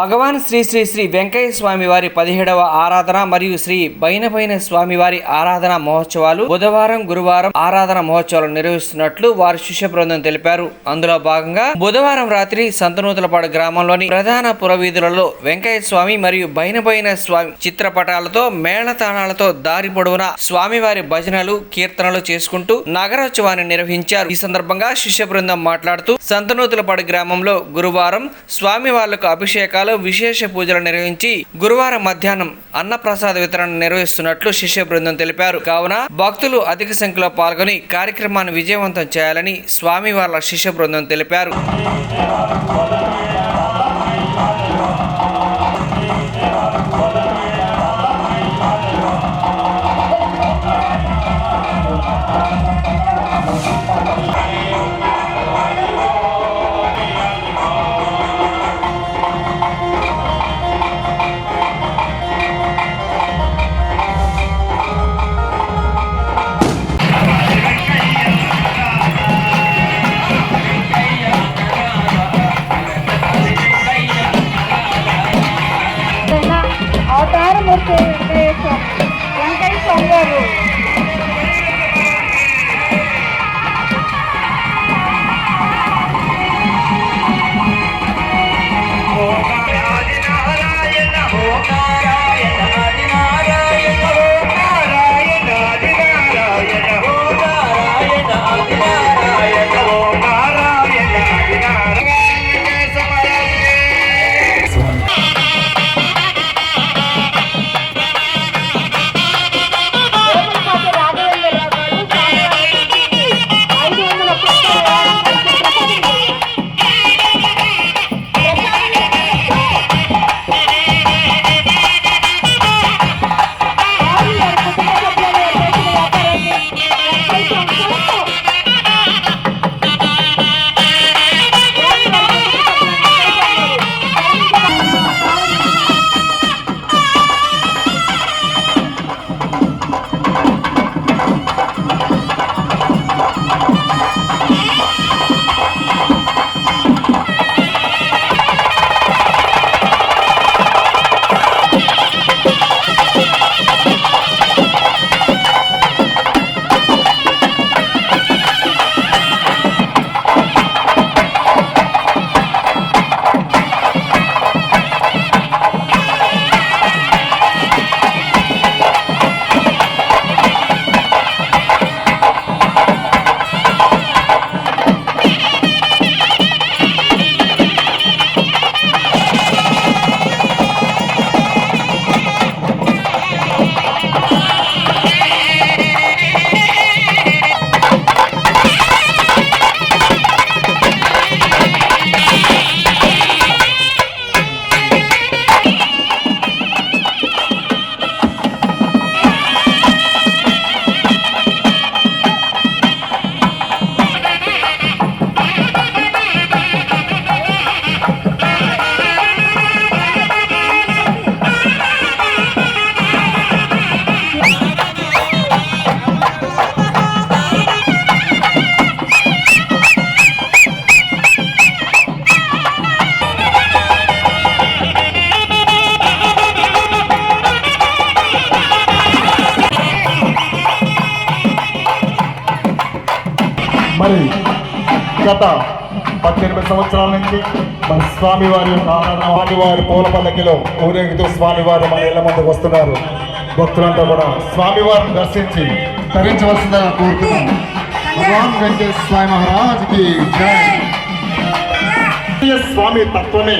భగవాన్ శ్రీ శ్రీ శ్రీ వెంకయ్య స్వామి వారి పదిహేడవ ఆరాధన మరియు శ్రీ బైనపైన స్వామి వారి ఆరాధన మహోత్సవాలు బుధవారం గురువారం ఆరాధన మహోత్సవాలు నిర్వహిస్తున్నట్లు వారి శిష్య బృందం తెలిపారు. అందులో భాగంగా బుధవారం రాత్రి సంతనూతలపాడు గ్రామంలోని ప్రధాన పురవీధులలో వెంకయ్య స్వామి మరియు బైనబైన స్వామి చిత్రపటాలతో మేళతాళాలతో దారి పొడవునా స్వామివారి భజనలు కీర్తనలు చేసుకుంటూ నగరోత్సవాన్ని నిర్వహించారు. ఈ సందర్భంగా శిష్య బృందం మాట్లాడుతూ సంతనూతలపాడు గ్రామంలో గురువారం స్వామి వాళ్ళకు అభిషేకాలు విశేష పూజలు నిర్వహించి గురువారం మధ్యాహ్నం అన్నప్రసాద వితరణ నిర్వహిస్తున్నట్లు శిష్య బృందం తెలిపారు. కావున భక్తులు అధిక సంఖ్యలో పాల్గొని కార్యక్రమాన్ని విజయవంతం చేయాలని స్వామి వాళ్ళ శిష్య బృందం తెలిపారు. గత పద్దెనిమిది సంవత్సరాల నుంచి మన స్వామివారి స్వామివారి పూల పల్లకిలో ఊరేగుతూ స్వామివారు మన ఇళ్ళ ముందుకు వస్తున్నారు. భక్తులంతా కూడా స్వామివారిని దర్శించి తరించవలసిందిగా కోరుతున్నాం. భగవాన్ వెంకటేశ్వర స్వామి మహారాజ్కి స్వామి తత్వమే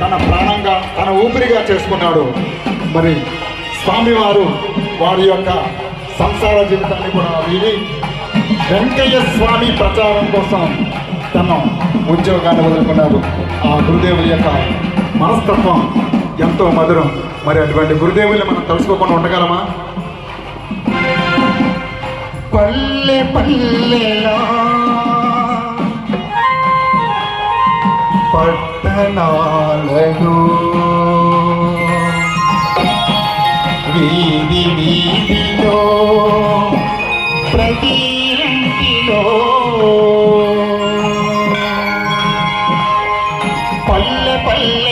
తన ప్రాణంగా తన ఊపిరిగా చేసుకున్నాడు. మరి స్వామివారు వారి యొక్క సంసార జీవితాన్ని కూడా విని వెంకయ్య స్వామి ప్రచారం కోసం తన ఉద్యోగాన్ని వదులుకున్నారు. ఆ గురుదేవుల యొక్క మనస్తత్వం ఎంతో మధురం. మరి అటువంటి గురుదేవుల్ని మనం తలుసుకోకుండా ఉండగలమా? పల్లె పల్లె పట్టణాలలో వీధి వీధిలో ప్రతి ఇంటిలో పల్లె పల్లెలా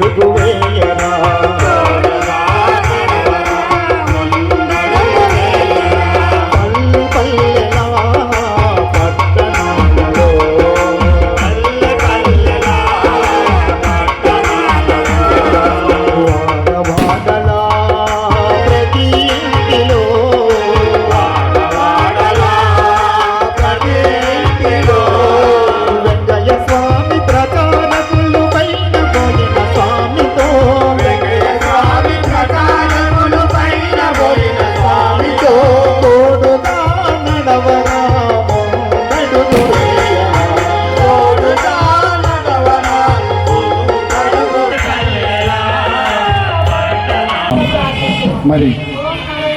ದುಡುವೆಯನಾ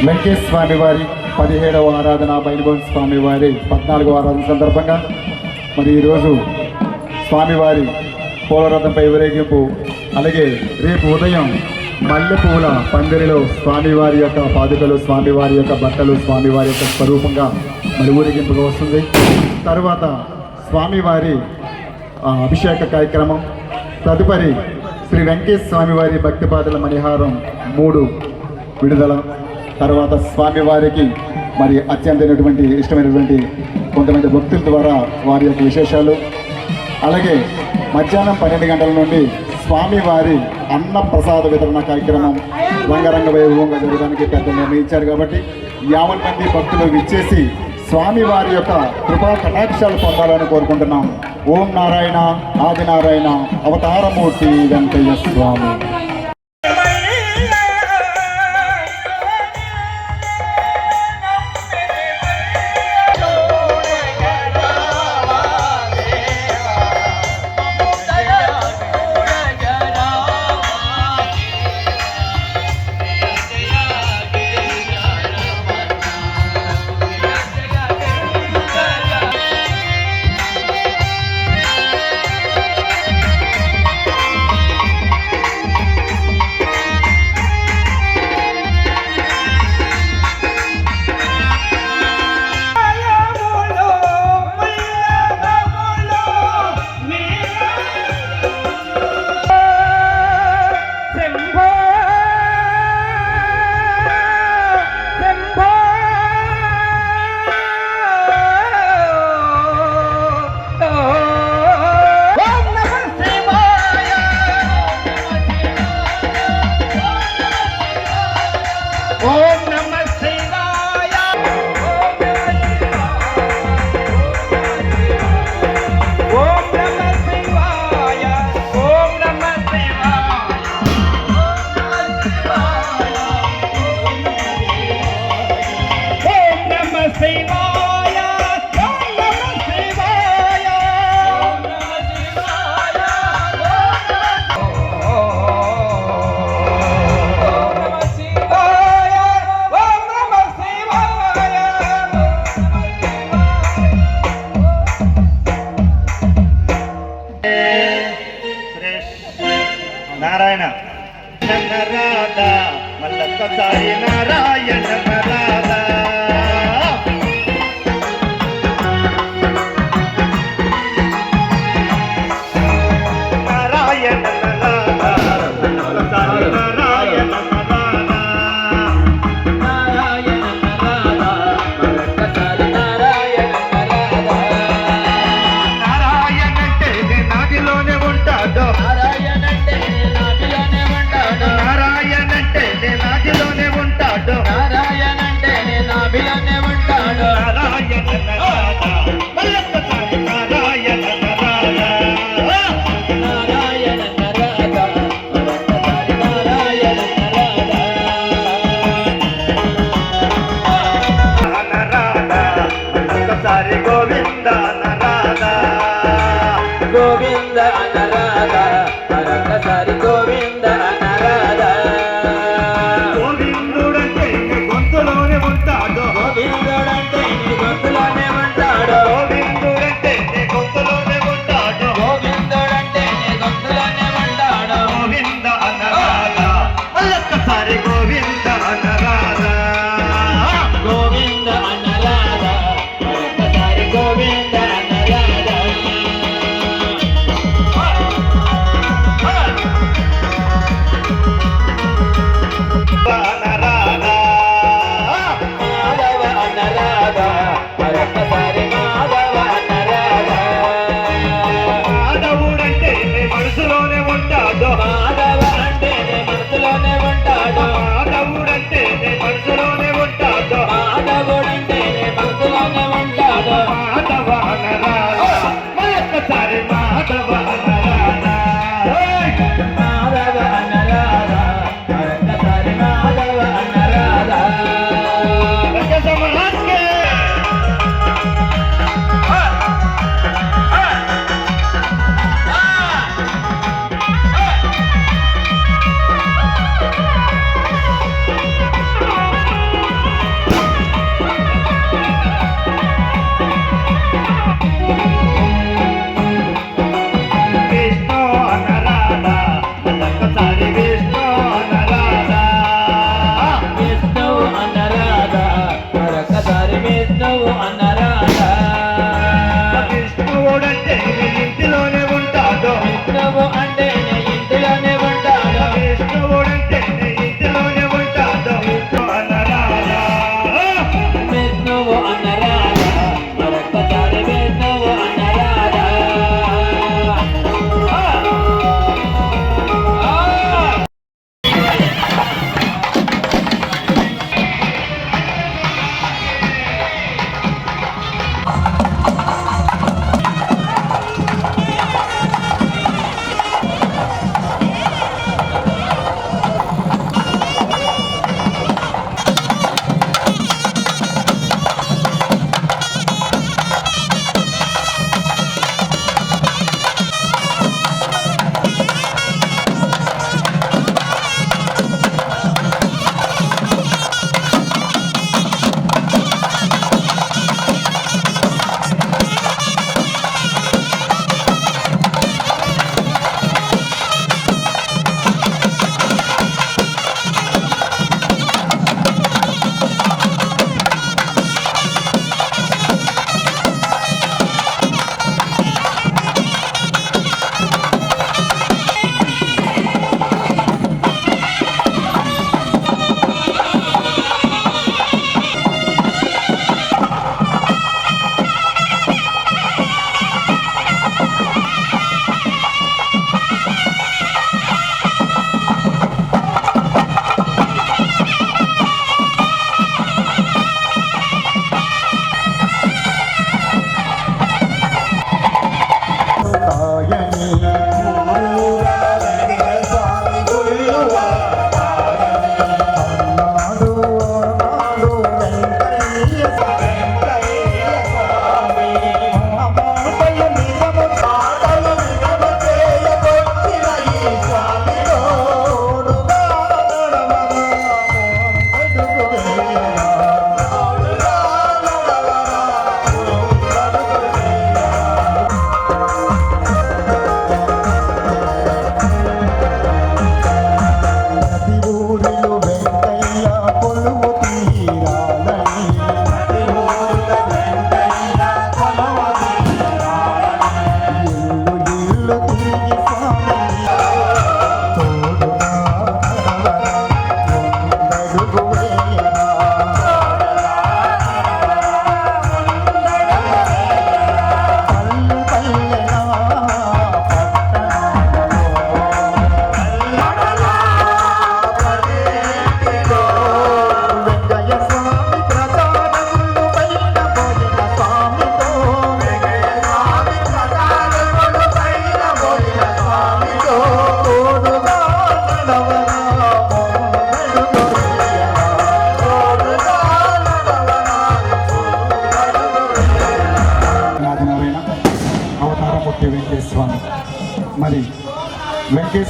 వెంకటేశ్వర స్వామి వారి పదిహేడవ ఆరాధన బైనభవన్ స్వామి వారి పద్నాలుగవ ఆరాధన సందర్భంగా మరి ఈరోజు స్వామివారి పూలరథంపై ఊరేగింపు అలాగే రేపు ఉదయం మల్లె పువ్వుల పందిరిలో స్వామివారి యొక్క పాదుకలు స్వామివారి యొక్క బట్టలు స్వామివారి యొక్క స్వరూపంగా మరి ఊరేగింపుగా వస్తుంది. తరువాత స్వామివారి ఆ, అభిషేక కార్యక్రమం తదుపరి శ్రీ వెంకటేశ్వర స్వామివారి భక్తిపాదల మణిహారం మూడు విడుదల తర్వాత స్వామివారికి మరి అత్యంతమైనటువంటి ఇష్టమైనటువంటి కొంతమంది భక్తుల ద్వారా వారి యొక్క విశేషాలు. అలాగే మధ్యాహ్నం పన్నెండు గంటల నుండి స్వామివారి అన్న ప్రసాద వితరణ కార్యక్రమం రంగరంగ వైభవంగా జరగడానికి పెద్ద నిర్ణయించారు కాబట్టి యావన్ మంది భక్తులు విచ్చేసి స్వామివారి యొక్క కృపా కటాక్షాలు పొందాలని కోరుకుంటున్నాం. ఓం నారాయణ ఆదినారాయణ అవతారమూర్తి వెంకయ్య స్వామి. నారాయణ. మళ్ళొక్కసారి నారాయణ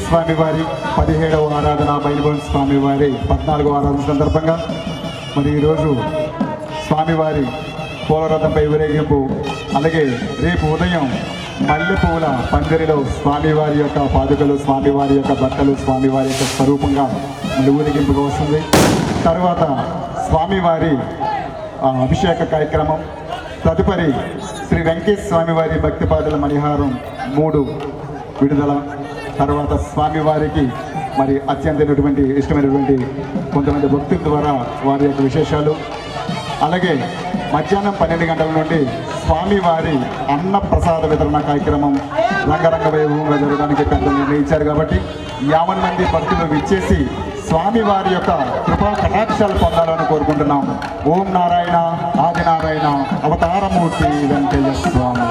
స్వామివారి పదిహేడవ ఆరాధన బైబుల్ స్వామివారి పద్నాలుగవ ఆరాధన సందర్భంగా మరి ఈరోజు స్వామివారి పూలరథంపై ఊరేగింపు అలాగే రేపు ఉదయం మల్లె పువ్వుల పందిరిలో స్వామివారి యొక్క పాదుకలు స్వామివారి యొక్క బట్టలు స్వామివారి యొక్క స్వరూపంగా మళ్ళీ ఊరేగింపుగా వస్తుంది. తర్వాత స్వామివారి ఆ, అభిషేక కార్యక్రమం తదుపరి శ్రీ వెంకటేశ్వర స్వామివారి భక్తిపాదుల మణిహారం మూడు విడుదల తర్వాత స్వామివారికి మరి అత్యంతమైనటువంటి ఇష్టమైనటువంటి కొంతమంది భక్తుల ద్వారా వారి యొక్క విశేషాలు. అలాగే మధ్యాహ్నం పన్నెండు గంటల నుండి స్వామివారి అన్న ప్రసాద వితరణ కార్యక్రమం రంగరంగ వైభవంగా జరగడానికి పెద్దలు నిర్ణయించారు కాబట్టి యావన్ మంది భక్తులు విచ్చేసి స్వామివారి యొక్క కృపా కటాక్షాలు పొందాలని కోరుకుంటున్నాం. ఓం నారాయణ ఆదినారాయణ అవతారమూర్తి వెంకయ్య స్వామి.